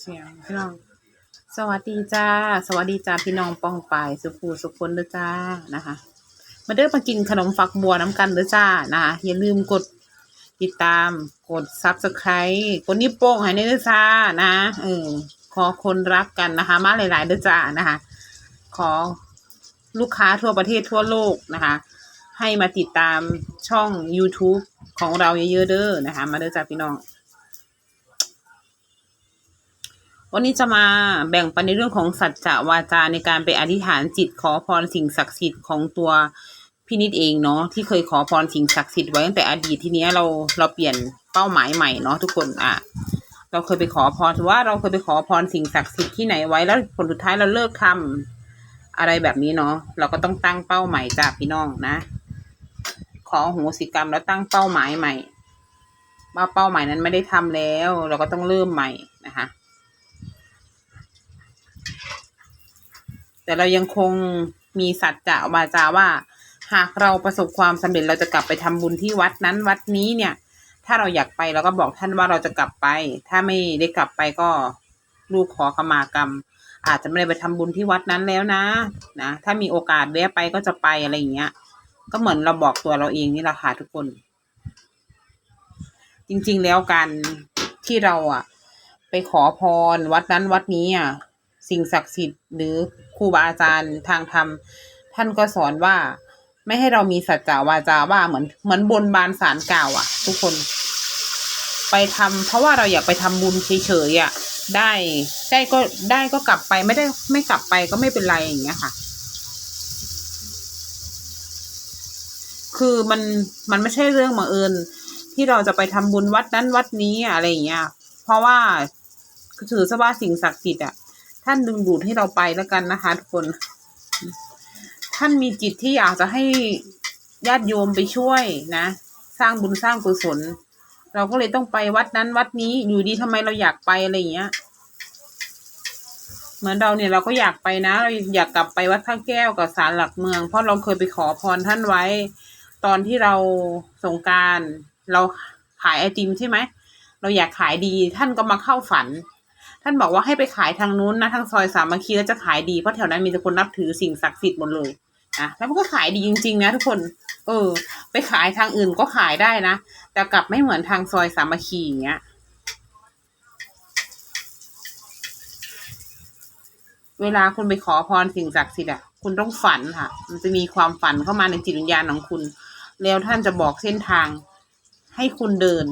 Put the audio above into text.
เสียงพี่น้อง สวัสดีจ้า สวัสดีจ้าพี่น้องปองปายสุภูสุคนเด้อจ้านะคะ มาเด้อมากินขนมฝักบัวน้ำกันเด้อจ้านะคะอย่าลืมกดติดตามกดซับสไครต์กดนิ้วโป้งให้ในเด้อจ้านะเออขอคนรักกันนะคะ มาหลายๆเด้อจ้านะคะ ขอลูกค้าทั่วประเทศทั่วโลกนะคะ ให้มาติดตามช่อง YouTube ของเราเยอะๆเด้อนะคะ มาเด้อจ้าพี่น้อง วันนี้จะมาแบ่งปันในเรื่องของสัจจะวาจาในการไปอธิษฐานจิตขอพรสิ่งศักดิ์สิทธิ์ของตัวพี่นิดเองเนาะที่เคยขอพรสิ่งศักดิ์สิทธิ์ไว้ตั้งแต่อดีตทีเนี้ยเราเราเปลี่ยนเป้าหมายใหม่เนาะทุกคนอะเราเคยไปขอพรว่าเราเคยไปขอพรสิ่งศักดิ์สิทธิ์ที่ไหนไว้แล้วผลสุดท้ายเราเลิกทำอะไรแบบนี้เนาะเราก็ต้องตั้งเป้าใหม่จ้าพี่น้องนะ ขอโหสิกรรมแล้วตั้งเป้าหมายใหม่ว่าเป้าหมายนั้นไม่ได้ทำแล้ว เราก็ต้องเริ่มใหม่นะคะ แต่เรายังคงมีสัจจะวาจาว่า หากเราประสบความสำเร็จเราจะกลับไปทำบุญที่วัดนั้นวัดนี้เนี่ย ถ้าเราอยากไปเราก็บอกท่านว่าเราจะกลับไป ถ้าไม่ได้กลับไปก็ลูกขอขมากรรม อาจจะไม่ได้ไปทำบุญที่วัดนั้นแล้วนะนะถ้ามีโอกาสแวะไปก็จะไปอะไรอย่างเงี้ย ก็เหมือนเราบอกตัวเราเองนี่แหละค่ะทุกคน จริง ๆ แล้วการที่เราอะ ไปขอพรวัดนั้นวัดนี้อะ สิ่งศักดิ์สิทธิ์หรือครูบาอาจารย์ทางธรรม ท่านก็สอนว่าไม่ให้เรามีสัจจาวาจาว่าเหมือนเหมือนบนบานสารกล่าวอะทุกคน ไปทำเพราะว่าเราอยากไปทำบุญเฉยๆอะได้ได้ก็ได้ก็กลับไปไม่ได้ไม่กลับไปก็ไม่เป็นไรอย่างเงี้ยค่ะ คือมันมันไม่ใช่เรื่องบังเอิญที่เราจะไปทำบุญวัดนั้นวัดนี้อะไรอย่างเงี้ย เพราะว่าถือซะว่าสิ่งศักดิ์สิทธิ์อะ ท่านดึงดูดให้เราไปแล้วกันนะคะทุกคน ท่านมีจิตที่อยากจะให้ญาติโยมไปช่วยนะ สร้างบุญสร้างกุศล เราก็เลยต้องไปวัดนั้นวัดนี้อยู่ดีทำไมเราอยากไปอะไรอย่างเงี้ย เหมือนเราเนี่ยเราก็อยากไปนะ เราอยากกลับไปวัดพระแก้วกับศาลหลักเมือง เพราะเราเคยไปขอพรท่านไว้ ตอนที่เราสงการเราขายไอติมใช่ไหมเราอยากขายดีท่านก็มาเข้าฝัน ท่านบอกว่าให้ไปขายทางนู้นนะทางซอยสามัคคีแล้วจะขายดีเพราะแถวนั้นมีแต่คนนับถือสิ่งศักดิ์สิทธิ์หมดเลยนะแล้วมันก็ขายดีจริง ๆ นะทุกคน เออ ไปขายทางอื่นก็ขายได้นะ แต่กลับไม่เหมือนทางซอยสามัคคีอย่างเงี้ย เวลาคุณไปขอพรสิ่งศักดิ์สิทธิ์อะ คุณต้องฝันค่ะ มันจะมีความฝันเข้ามาในจิตวิญญาณของคุณ แล้วท่านจะบอกเส้นทางให้คุณเดิน